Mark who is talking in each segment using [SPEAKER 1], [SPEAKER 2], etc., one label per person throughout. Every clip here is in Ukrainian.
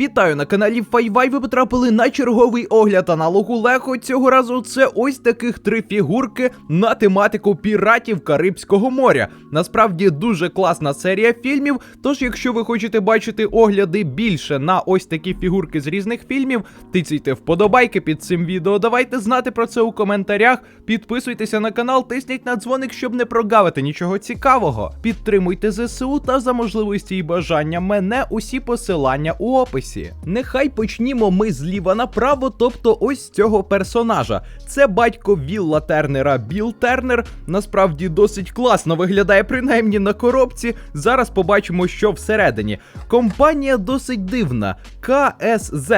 [SPEAKER 1] Вітаю на каналі Файвай. Ви потрапили на черговий огляд аналогу Лего. Цього разу це ось таких три фігурки на тематику піратів Карибського моря. Насправді дуже класна серія фільмів. Тож, якщо ви хочете бачити огляди більше на ось такі фігурки з різних фільмів, тицяйте вподобайки під цим відео. Давайте знати про це у коментарях. Підписуйтеся на канал, тисніть на дзвоник, щоб не прогавити нічого цікавого. Підтримуйте ЗСУ та за можливості і бажання мене усі посилання у описі. Нехай почнімо ми зліва направо, тобто ось цього персонажа. Це батько Вілла Тернера Біл Тернер. Насправді досить класно виглядає, принаймні на коробці. Зараз побачимо, що всередині. Компанія досить дивна. КСЗ.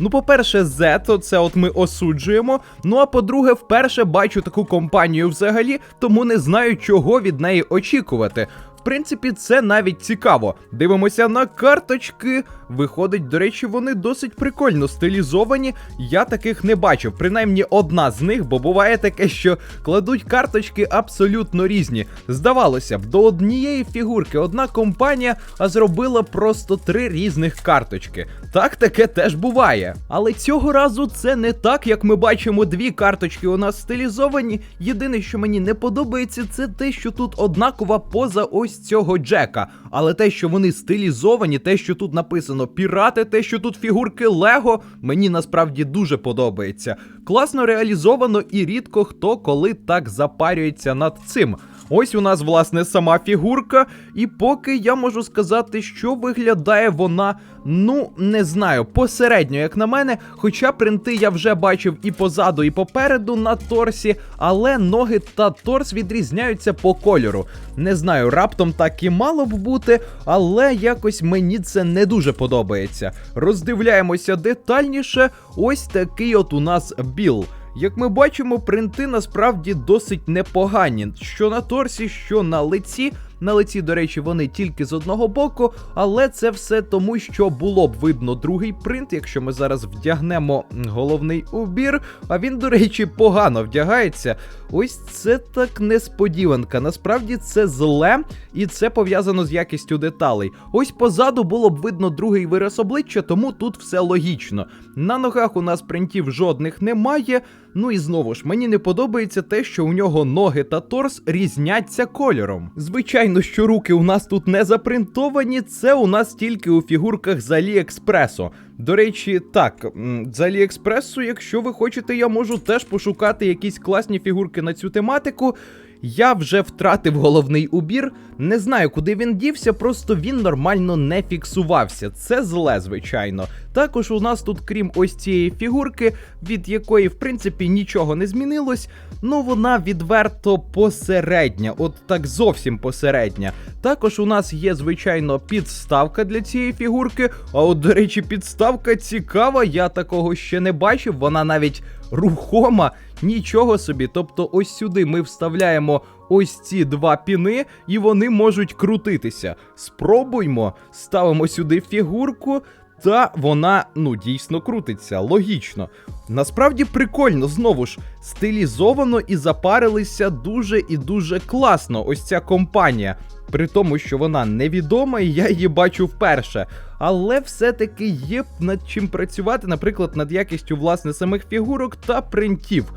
[SPEAKER 1] Ну, по-перше, Z, то це от ми осуджуємо. Ну а по-друге, вперше бачу таку компанію взагалі, тому не знаю, чого від неї очікувати. В принципі, це навіть цікаво. Дивимося на карточки. Виходить, до речі, вони досить прикольно стилізовані. Я таких не бачив. Принаймні одна з них, бо буває таке, що кладуть карточки абсолютно різні. Здавалося б, до однієї фігурки одна компанія, а зробила просто три різних карточки. Так таке теж буває. Але цього разу це не так, як ми бачимо, дві карточки у нас стилізовані. Єдине, що мені не подобається, це те, що тут однакова поза ось цього Джека. Але те, що вони стилізовані, те, що тут написано пірати, те, що тут фігурки Лего, мені насправді дуже подобається. Класно реалізовано і рідко хто коли так запарюється над цим. Ось у нас, власне, сама фігурка, і поки я можу сказати, що виглядає вона, ну, не знаю, посередньо, як на мене. Хоча принти я вже бачив і позаду, і попереду на торсі, але ноги та торс відрізняються по кольору. Не знаю, раптом так і мало б бути, але якось мені це не дуже подобається. Роздивляємося детальніше. Ось такий от у нас біл. Як ми бачимо, принти насправді досить непогані. Що на торсі, що на лиці. На лиці, до речі, вони тільки з одного боку, але це все тому, що було б видно другий принт, якщо ми зараз вдягнемо головний убір. А він, до речі, погано вдягається. Ось це так несподіванка. Насправді це зле, і це пов'язано з якістю деталей. Ось позаду було б видно другий вираз обличчя, тому тут все логічно. На ногах у нас принтів жодних немає. Ну і знову ж, мені не подобається те, що у нього ноги та торс різняться кольором. Звичайно, що руки у нас тут не запринтовані, це у нас тільки у фігурках з Аліекспресо. До речі, так, з Аліекспресу, якщо ви хочете, я можу теж пошукати якісь класні фігурки на цю тематику. Я вже втратив головний убір. Не знаю, куди він дівся, просто він нормально не фіксувався. Це зле, звичайно. Також у нас тут, крім ось цієї фігурки, від якої, в принципі, нічого не змінилось. Ну, вона відверто посередня, от так зовсім посередня. Також у нас є, звичайно, підставка для цієї фігурки. А от, до речі, підставка цікава, я такого ще не бачив. Вона навіть рухома, нічого собі. Тобто, ось сюди ми вставляємо ось ці два піни, і вони можуть крутитися. Спробуймо, ставимо сюди фігурку. Та вона ну дійсно крутиться, логічно. Насправді прикольно, знову ж стилізовано і запарилися дуже і дуже класно. Ось ця компанія. При тому, що вона невідома, і я її бачу вперше. Але все-таки є над чим працювати, наприклад, над якістю власне самих фігурок та принтів.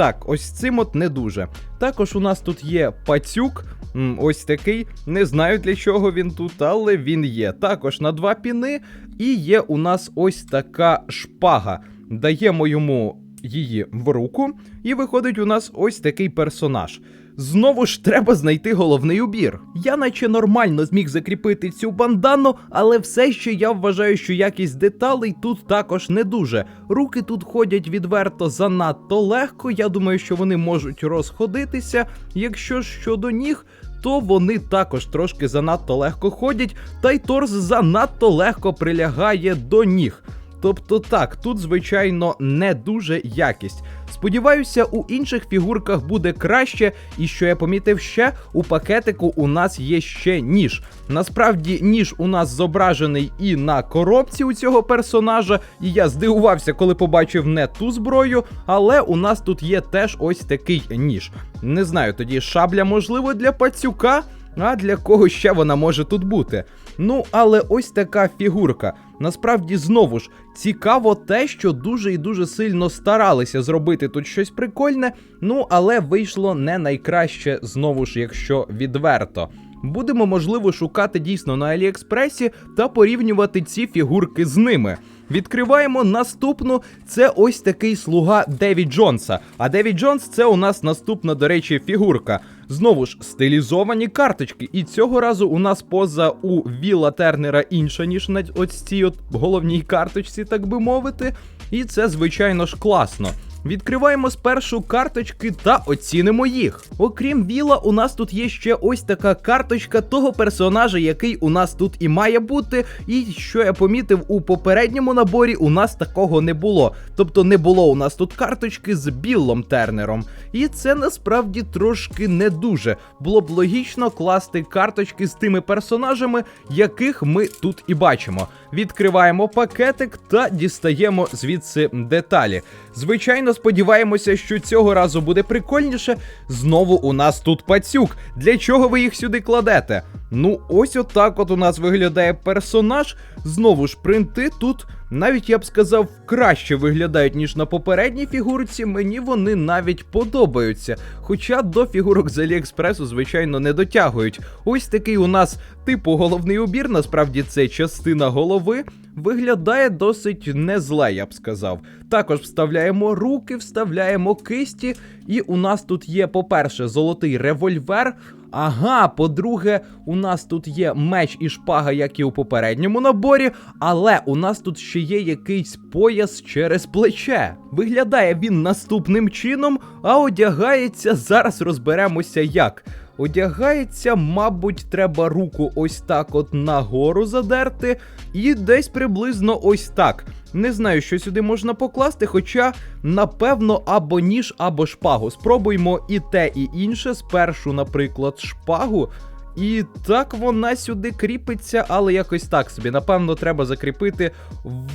[SPEAKER 1] Так, ось цим от не дуже. Також у нас тут є пацюк. Ось такий. Не знаю для чого він тут, але він є. Також на два піни. І є у нас ось така шпага. Даємо йому її в руку, і виходить у нас ось такий персонаж. Знову ж треба знайти головний убір. Я наче нормально зміг закріпити цю бандану, але все ще я вважаю, що якість деталей тут також не дуже. Руки тут ходять відверто занадто легко. Я думаю, що вони можуть розходитися. Якщо щодо ніг, то вони також трошки занадто легко ходять, та й торс занадто легко прилягає до ніг. Тобто так, тут, звичайно, не дуже якість. Сподіваюся, у інших фігурках буде краще, і що я помітив ще, у пакетику у нас є ще ніж. Насправді, ніж у нас зображений і на коробці у цього персонажа, і я здивувався, коли побачив не ту зброю, але у нас тут є теж ось такий ніж. Не знаю, тоді шабля можливо для пацюка. А для кого ще вона може тут бути? Ну, але ось така фігурка. Насправді, знову ж, цікаво те, що дуже і дуже сильно старалися зробити тут щось прикольне, ну але вийшло не найкраще, знову ж, якщо відверто. Будемо, можливо, шукати дійсно на Аліекспресі та порівнювати ці фігурки з ними. Відкриваємо наступну. Це ось такий слуга Деві Джонса. А Деві Джонс це у нас наступна, до речі, фігурка. Знову ж стилізовані карточки. І цього разу у нас поза у Віла Тернера інша, ніж на ось цій от головній карточці, так би мовити. І це, звичайно ж, класно. Відкриваємо спершу карточки та оцінимо їх. Окрім Віла, у нас тут є ще ось така карточка того персонажа, який у нас тут і має бути. І що я помітив, у попередньому наборі у нас такого не було. Тобто не було у нас тут карточки з Біллом Тернером. І це насправді трошки не дуже. Було б логічно класти карточки з тими персонажами, яких ми тут і бачимо. Відкриваємо пакетик та дістаємо звідси деталі. Звичайно, сподіваємося, що цього разу буде прикольніше. Знову у нас тут пацюк. Для чого ви їх сюди кладете? Ну, ось отак от у нас виглядає персонаж. Знову ж принти тут, навіть я б сказав, краще виглядають, ніж на попередній фігурці. Мені вони навіть подобаються. Хоча до фігурок з Аліекспресу, звичайно, не дотягують. Ось такий у нас типу головний убір, насправді це частина голови. Виглядає досить не зле, я б сказав. Також вставляємо руки, вставляємо кисті, і у нас тут є, по-перше, золотий револьвер. Ага, по-друге, у нас тут є меч і шпага, як і у попередньому наборі, але у нас тут ще є якийсь пояс через плече. Виглядає він наступним чином, а одягається зараз розберемося як. Одягається, мабуть, треба руку ось так от нагору задерти, і десь приблизно ось так. Не знаю, що сюди можна покласти, хоча, напевно, або ніж, або шпагу. Спробуймо і те, і інше. Спершу, наприклад, шпагу. І так вона сюди кріпиться, але якось так собі. Напевно, треба закріпити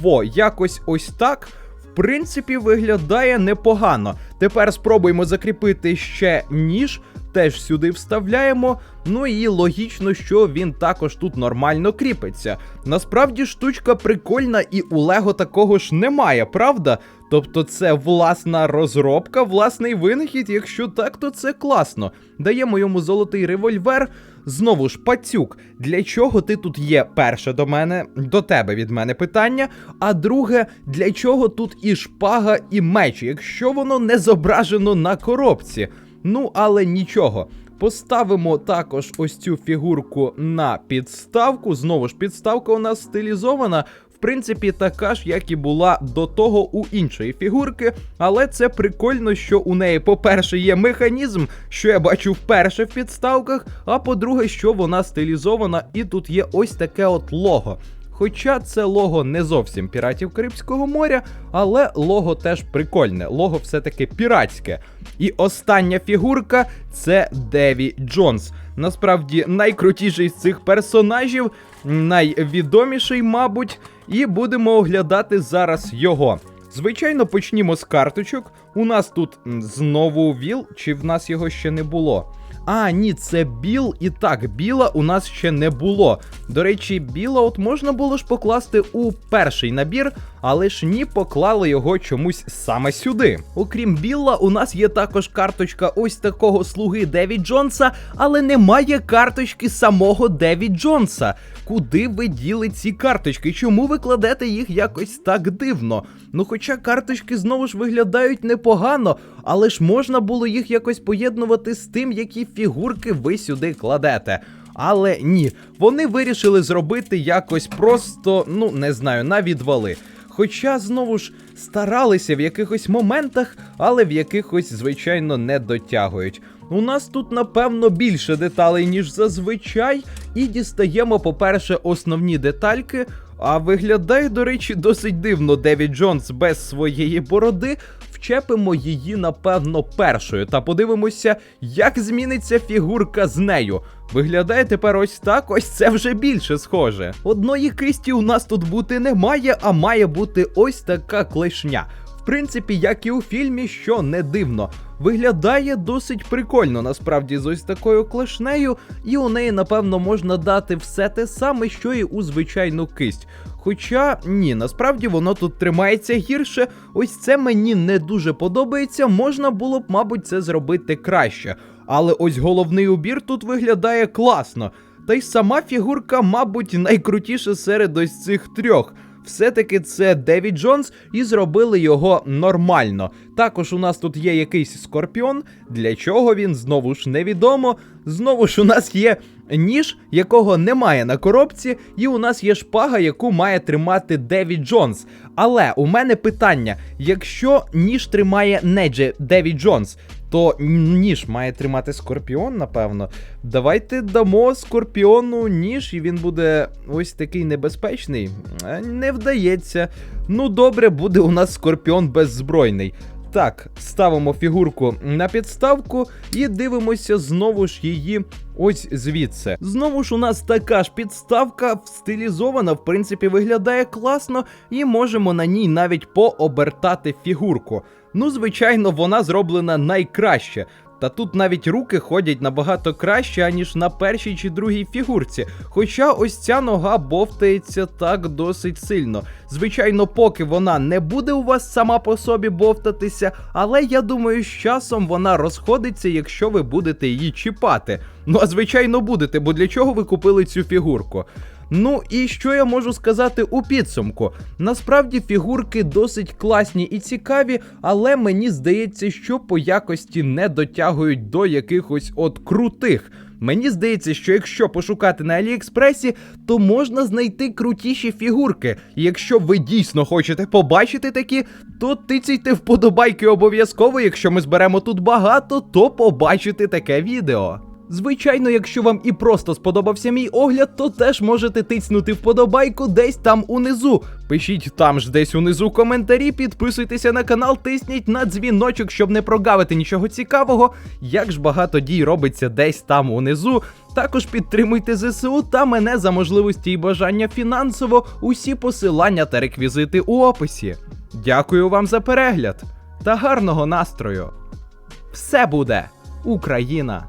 [SPEAKER 1] во, якось ось так. В принципі, виглядає непогано. Тепер спробуємо закріпити ще ніж, теж сюди вставляємо. Ну і логічно, що він також тут нормально кріпиться. Насправді штучка прикольна, і у Лего такого ж немає, правда? Тобто це власна розробка, власний винахід. Якщо так, то це класно. Даємо йому золотий револьвер. Знову ж, пацюк, для чого ти тут є? Перше до мене, до тебе від мене питання. А друге, для чого тут і шпага, і меч, якщо воно не зображено на коробці? Ну, але нічого. Поставимо також ось цю фігурку на підставку. Знову ж, підставка у нас стилізована. В принципі, така ж, як і була до того у іншої фігурки. Але це прикольно, що у неї, по-перше, є механізм, що я бачу вперше в підставках. А по-друге, що вона стилізована, і тут є ось таке от лого. Хоча це лого не зовсім піратів Карибського моря, але лого теж прикольне. Лого все-таки піратське. І остання фігурка це Деві Джонс. Насправді найкрутіший з цих персонажів, найвідоміший, мабуть, і будемо оглядати зараз його. Звичайно, почнімо з карточок. У нас тут знову віл, чи в нас його ще не було? А, ні, це біл. І так, біла у нас ще не було. До речі, біла от можна було ж покласти у перший набір, але ж ні, поклали його чомусь саме сюди. Окрім біла, у нас є також карточка ось такого слуги Деві Джонса, але немає карточки самого Деві Джонса. Куди ви діли ці карточки? Чому ви кладете їх якось так дивно? Ну, хоча карточки знову ж виглядають непогано, але ж можна було їх якось поєднувати з тим, які фігурки ви сюди кладете. Але ні, вони вирішили зробити якось просто, ну не знаю, на відвали. Хоча знову ж старалися в якихось моментах, але в якихось, звичайно, не дотягують. У нас тут, напевно, більше деталей, ніж зазвичай, і дістаємо, по-перше, основні детальки. А виглядає, до речі, досить дивно Девід Джонс без своєї бороди. Вчепимо її, напевно, першою та подивимося, як зміниться фігурка з нею. Виглядає тепер ось так, ось це вже більше схоже. Одної кисті у нас тут бути не має, а має бути ось така клешня. В принципі, як і у фільмі, що не дивно. Виглядає досить прикольно, насправді, з ось такою клешнею, і у неї, напевно, можна дати все те саме, що і у звичайну кисть. Хоча ні, насправді воно тут тримається гірше. Ось це мені не дуже подобається. Можна було б, мабуть, це зробити краще. Але ось головний убір тут виглядає класно. Та й сама фігурка, мабуть, найкрутіша серед ось цих трьох. Все-таки це Девід Джонс, і зробили його нормально. Також у нас тут є якийсь скорпіон. Для чого він знову ж невідомо. Знову ж у нас є ніж, якого немає на коробці, і у нас є шпага, яку має тримати Девід Джонс. Але у мене питання: якщо ніж тримає не Девід Джонс, то ніж має тримати скорпіон, напевно. Давайте дамо скорпіону ніж, і він буде ось такий небезпечний. Е, Не вдається. Ну, добре, буде у нас скорпіон беззбройний. Так, ставимо фігурку на підставку і дивимося знову ж її ось звідси. Знову ж у нас така ж підставка стилізована, в принципі, виглядає класно, і можемо на ній навіть пообертати фігурку. Ну, звичайно, вона зроблена найкраще. Та тут навіть руки ходять набагато краще, аніж на першій чи другій фігурці. Хоча ось ця нога бовтається так досить сильно. Звичайно, поки вона не буде у вас сама по собі бовтатися, але я думаю, з часом вона розходиться, якщо ви будете її чіпати. Ну а звичайно будете, бо для чого ви купили цю фігурку? Ну і що я можу сказати у підсумку? Насправді фігурки досить класні і цікаві, але мені здається, що по якості не дотягують до якихось от крутих. Мені здається, що якщо пошукати на Аліекспресі, то можна знайти крутіші фігурки. І якщо ви дійсно хочете побачити такі, то тицяйте вподобайки обов'язково. Якщо ми зберемо тут багато, то побачите таке відео. Звичайно, якщо вам і просто сподобався мій огляд, то теж можете тицнути вподобайку десь там унизу. Пишіть там ж десь унизу коментарі, підписуйтеся на канал, тисніть на дзвіночок, щоб не прогавити нічого цікавого. Як ж багато дій робиться десь там унизу. Також підтримуйте ЗСУ та мене за можливості і бажання фінансово. Усі посилання та реквізити у описі. Дякую вам за перегляд та гарного настрою. Все буде Україна!